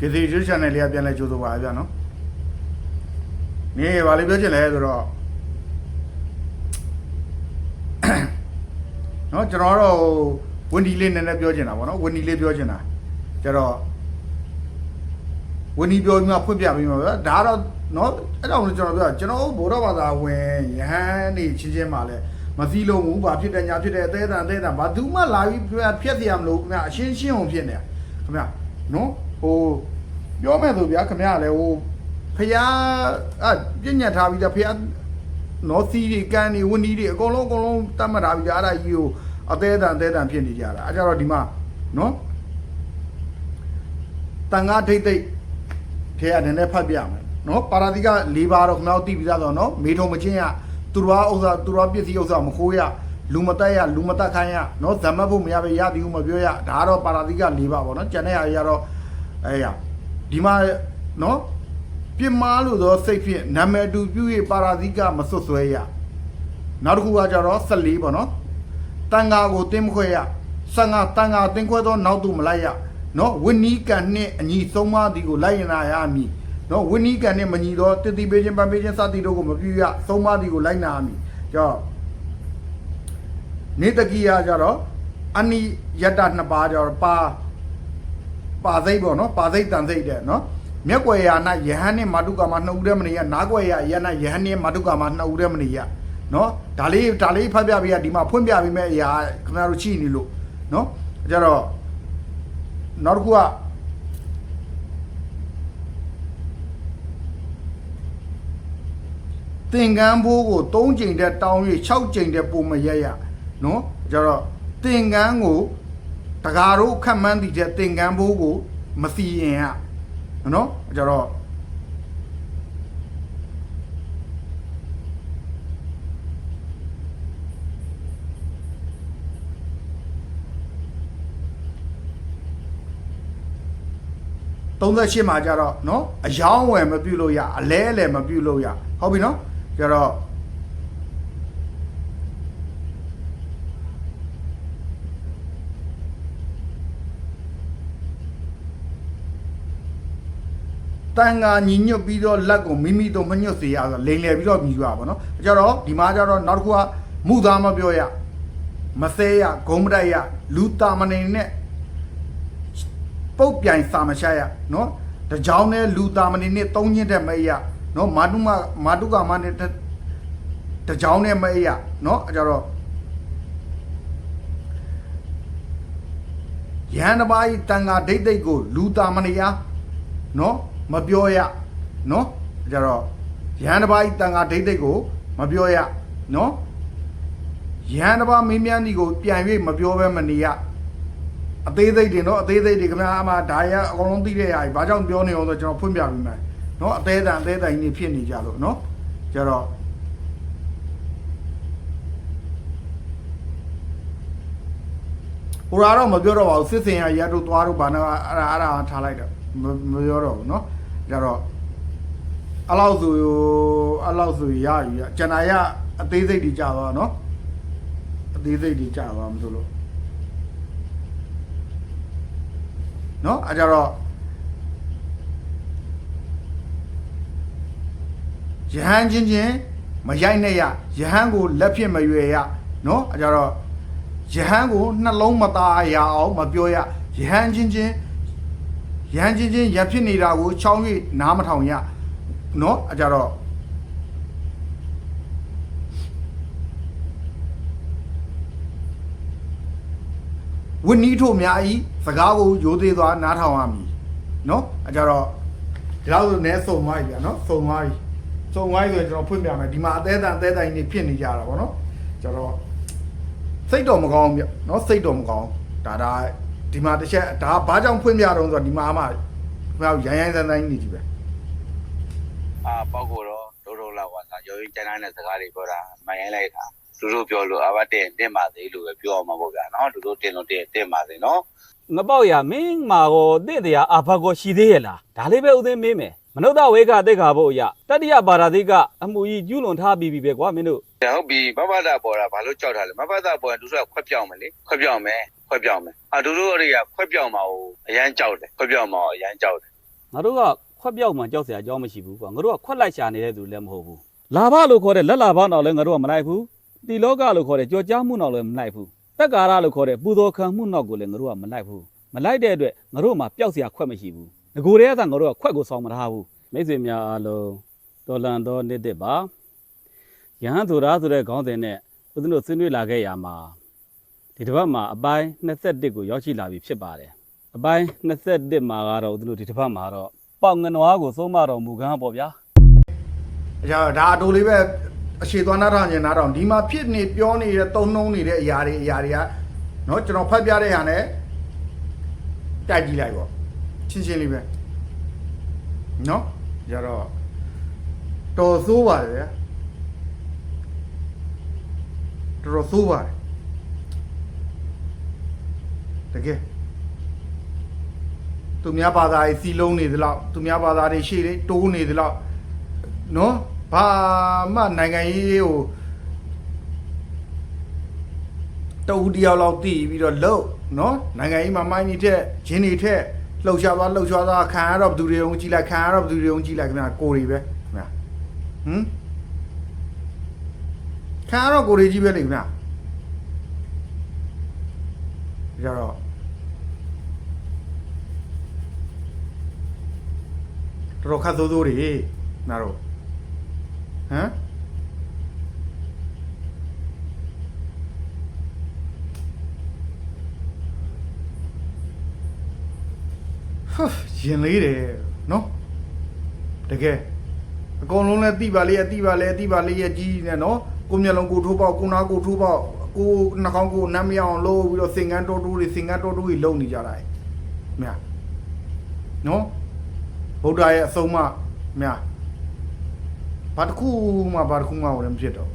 ကေစီ YouTube channel လေးကပြန်လဲကြိုးဆိုပါဗျာနော်နေဘာလေးပြောချင်လဲဆိုတော့နော်ကျွန်တော်တော့ဝန်ဒီလေးနည်းနည်းပြောချင်တာဗောနော်ဝန်ဒီလေးပြောချင်တာကျတော့ဝန်ဒီပြောပြီးမှဖွင့်ပြပြီးမှဗျာဒါကတော့နော်အဲ့တော့ကျွန်တော်ပြောကျွန်တော်ဘိုးတော်ဘာသာဝင်ယဟန်နေချင်းချင်းမှလဲမသိလို့ဘူးဘာဖြစ်တယ်ညာဖြစ်တယ်အသေးအံအသေးအံဘာသူမှလာပြီးဖြတ်เสียမလို့ခင်ဗျာအရှင်းရှင်းအောင်ဖြစ်နေတာခင်ဗျာနော် ဟိုပြောမယ်ဆိုဗျာခင်ဗျာလည်းဟိုဖျားအပြညတ်ထားပြီးတော့ဖျားနော်စီတွေကန်တွေဝင်းကြီးတွေအကုန်လုံးအကုန်လုံးတတ်မှတ်ထားပြီးတော့အဲ့ဒါကြီးကိုအသေးအံအသေးအံဖြစ်နေကြတာအဲ့ကြတော့ဒီမှာနော်တန်ငါဒိတ်ဒိတ်ထဲကနည်းနည်းဖတ်ပြမယ်နော်ပါရာတိက၄ပါးတော့ခင်ဗျားတို့သိပြီးသားတော့နော်မေထုံမချင်းရသူတော်ဥစ္စာသူတော်ပစ္စည်းဥစ္စာမခိုးရလူမတက်ရလူမတက်ခိုင်းရနော်ဇမတ်ဖို့မရပဲရသည်ဟုမပြောရဒါကတော့ပါရာတိက၄ပါးပေါ့နော်ကျန်တဲ့ဟာတွေကတော့ အဲရဒီမှာနော်ပြစ်မားလို့သောစိတ်ဖြင့်နာမည်တူပြု၍ပါရာတိကမစွတ်ဆွဲရနောက်တစ်ခုကကြတော့14ပေါ့နော်တန်ဃာကိုတင်းမခွဲရဆန်ဃာတန်ဃာတင်းခွဲသောနောက်သူမလိုက်ရနော်ဝိနီးကန်နှင့်အညီဆုံးမသည်ကိုလိုက်ရနာရမည်နော်ဝိနီးကန်နှင့်မညီသောတတိပေးခြင်းပန်ပေးခြင်းစသည်တို့ကိုမပြုရဆုံးမသည်ကိုလိုက်နာရမည်ကြောင့်နေတကိယကြတော့အနိယတ္တနှစ်ပါးကြတော့ပါ ပါသိပ်ပေါ့နော်ပါသိပ်တန်သိပ်တဲ့နော်မြက်ွယ်ရာ၌ယဟန်နှင့်မာတုကာမနှစ်ဦးတည်းမနေရနားွယ်ရာယဟန်ယဟန်နှင့်မာတုကာမနှစ်ဦးတည်းမနေရနော်ဒါလေးဒါလေးဖတ်ပြပေးရဒီမှာဖွင့်ပြပေးမဲ့အရာခင်ဗျားတို့ချိနေလို့နော်ကြတော့နောက်တစ်ခုကသင်္ကန်းဘိုးကို3ချိန်တက်တောင်း၍6ချိန်တက်ပုံမရက်ရနော်ကြတော့သင်္ကန်းကို တကားတို့ခတ်မှန်းတည်တဲ့သင်္ကန်းဘိုးကိုမစီရင်ရနော်ကြတော့38မှာကြတော့เนาะအယောင်းဝယ်မပြုတ်လို့ရအလဲအလဲမပြုတ်လို့ရဟုတ်ပြီเนาะကြတော့ တန်ငါညီညွတ်ပြီးတော့လက်ကိုမိမိတို့မညွတ်စေရဆိုလိန်လည်ပြီးတော့မြည်ပါဘောနော်ကြတော့ဒီမှာကြတော့နောက်တစ်ခုကမှုသားမပြောရမဆဲရဂုံးမတိုက်ရလူတာမနေနဲ့ပုတ်ပြိုင်စာမရှာရနော်တကြောင်နဲ့လူတာမနေနဲ့သုံးညင်းတဲ့မရနော်မာတုမမာတုကမနဲ့တကြောင်နဲ့မရနော်အဲကြတော့ရဟန္တာဘာဤတန်ဃာဒိဋ္ဌိကိုလူတာမနေရနော် မပြောရနော်အဲကြတော့ယန္တပါးဤတန်ဃာဒိတ်ဒိတ်ကိုမပြောရနော်ယန္တပါးမင်းမြန်းဒီကိုပြန်၍မပြောဘဲမနေရအသေးစိတ်တွေနော်အသေးစိတ်တွေခင်ဗျာအမှဒါရအကုန်လုံးသိတဲ့ຢာကြီးဘာကြောင့်ပြောနေအောင်ဆိုကျွန်တော်ဖွင့်ပြပေးမယ်နော်အသေးတန်အသေးတန်ကြီးဖြစ်နေကြလို့နော်ကျတော့ဟိုရာတော့မပြောတော့ပါဘူးစစ်စင်ရရက်တို့သွားတို့ဘာနာအဲ့ဒါအဲ့ဒါထားလိုက်တော့မမပြောတော့ဘူးနော် ကျတော့အဲ့လောက်ဆိုအဲ့လောက်ဆိုရယူရကျန်တာရအသေးစိတ်တွေကြာသွားနော်အသေးစိတ်တွေကြာသွားမဆိုလို့နော်အဲကြတော့ယဟန်ချင်းချင်းမရိုက်နဲ့ရယဟန်ကိုလက်ဖြစ်မရွယ်ရနော်အဲကြတော့ယဟန်ကိုနှလုံးမသားရအောင်မပြောရယဟန်ချင်းချင်း ယဟန်ချင်းချင်းရက်ဖြစ်နေတာကိုချောင်း၍နားမထောင်ရနော်အဲကြတော့ဝင်းနီးထို့များဤစကားကိုရိုသေစွာနားထောင်ရမည်နော်အဲကြတော့ဒီလောက်ဆိုနဲစုံသွားပြီဗျာနော်စုံသွားပြီစုံသွားပြီဆိုရင်ကျွန်တော်ဖွင့်ပြမယ်ဒီမှာအသေးတန်အသေးတန်ကြီးဖြစ်နေကြတာဗောနော်ကျတော့စိတ်တော်မကောင်းဘူးဗျနော်စိတ်တော်မကောင်းဒါဒါ ဒီမှာတစ်ချက်ဒါဘာကြောင့်ဖွင့်ပြတော့ဆိုတော့ဒီမှာအမှခင်ဗျားရိုင်းရိုင်းတန်းတန်းကြီးနေကြည့်ပဲအာပေါက်ကိုတော့ဒိုးဒိုးလောက်ပါသာရောရင်းကျန်းတဲ့စကားတွေပြောတာမှန်ရင်လိုက်တာသူတို့ပြောလို့အဘတင်တင်ပါသေးလို့ပဲပြောအောင်မှာပေါ့ဗျာနော်သူတို့တင်လို့တင်တင်ပါသေးနော်ငပောက်ရမင်းမာကိုတင့်တရားအာဖတ်ကိုရှိသေးရဲ့လားဒါလေးပဲဥသိမ်းမေးမယ်မနုဿဝေကတိတ်ခါဖို့အရတတိယပါရာတိကအမှုကြီးကျူးလွန်ထားပြီးပြီပဲကွာမင်းတို့ဟုတ်ပြီမဘတာပေါ်တာဘာလို့ကြောက်တာလဲမဘတာပေါ်ရင်သူတို့ကခွက်ပြောင်းမယ်လေခွက်ပြောင်းမယ် ခွက်ပြောင်းမယ်အာသူတို့အရိယာခွက်ပြောင်းမှာကိုအရန်ကြောက်တယ်ခွက်ပြောင်းမှာကိုအရန်ကြောက်တယ်ငါတို့ကခွက်ပြောက်မှကြောက်စရာအကြောင်းမရှိဘူးကွာငါတို့ကခွက်လိုက်ရှာနေတဲ့သူလည်းမဟုတ်ဘူးလာဘလို့ခေါ်တဲ့လက်လာဘတော့လည်းငါတို့ကမလိုက်ဘူးတီလောကလို့ခေါ်တဲ့ကြော်ကြားမှုတော့လည်းမလိုက်ဘူးတက်ကာရလို့ခေါ်တဲ့ပူဇော်ခံမှုတော့ကိုလည်းငါတို့ကမလိုက်ဘူးမလိုက်တဲ့အတွက်ငါတို့မှပျောက်စရာခွက်မရှိဘူးငကိုရဲကငါတို့ကခွက်ကိုဆောင်းမထားဘူးမိတ်ဆွေများအားလုံးတော်လန်တော်နေ့တစ်ပါယဟန်သူရာဆိုတဲ့ခေါင်းစဉ်နဲ့ဦးဇင်းတို့ဆွေးနွေးလာခဲ့ရမှာ ဒီတစ်ပတ်မှာအပိုင်း21ကိုရောက်ရှိလာပြီဖြစ်ပါတယ်အပိုင်း21မှာကတော့သူတို့ဒီတစ်ပတ်မှာတော့ပေါင်ငနွားကိုသုံးမတော်မူကန်းပေါ့ဗျာအကြောဒါအတူလေးပဲအရှိသွားနာထောင်ကျင်နာထောင်ဒီမှာဖြစ်နေပြောနေတဲ့သုံးနှုံးနေတဲ့အရာတွေအရာတွေကနော်ကျွန်တော်ဖတ်ပြတဲ့ဟာနဲ့တိုက်ကြည့်လိုက်ပေါ့ချင်းချင်းလေးပဲနော်ကြတော့တော်ဆိုးပါတယ်ဗျာတော်တော်ဆိုးပါတယ် တကယ်သူများဘာသာရေးစီလုံးနေသလောက်သူများဘာသာတွေရှေ့လေးတိုးနေသလောက်နော်ဘာမှနိုင်ငံရေးကိုတူတယောက်လောက်တည်ပြီးတော့လှုပ်နော်နိုင်ငံရေးမှာမိုင်းနေတဲ့ဂျင်းတွေထက်လှုပ်ရှားသွားလှုပ်ရှားသွားခံရတော့ဘယ်သူတွေုံကြည့်လိုက်ခံရတော့ဘယ်သူတွေုံကြည့်လိုက်ခင်ဗျာကိုတွေပဲခင်ဗျာဟမ်ခံရတော့ကိုတွေကြီးပဲလေခင်ဗျာကြတော့ တော်တော်ခတ်သိုးသိုးတွေနားတော့ဟမ်ဟာရင်လေးတယ်နော်တကယ်အကုန်လုံးလည်းတိပါလေးအတိပါလေးအတိပါလေးရဲ့ကြီးနေနော်ကိုမျက်လုံးကိုထိုးပေါက်ကိုနားကိုထိုးပေါက်ကိုနှာခေါင်းကိုနမ်းမရအောင်လို့ပြီးတော့စင်ကန်းတိုးတိုးတွေစင်ကန်းတိုးတိုးတွေလုံနေကြတာ မြတ်နော် ဗုဒ္ဓရဲ့အဆုံးအမမြတ်ဘာတစ်ခုမှဘာတစ်ခုမှလည်းမဖြစ်တော့ဘူး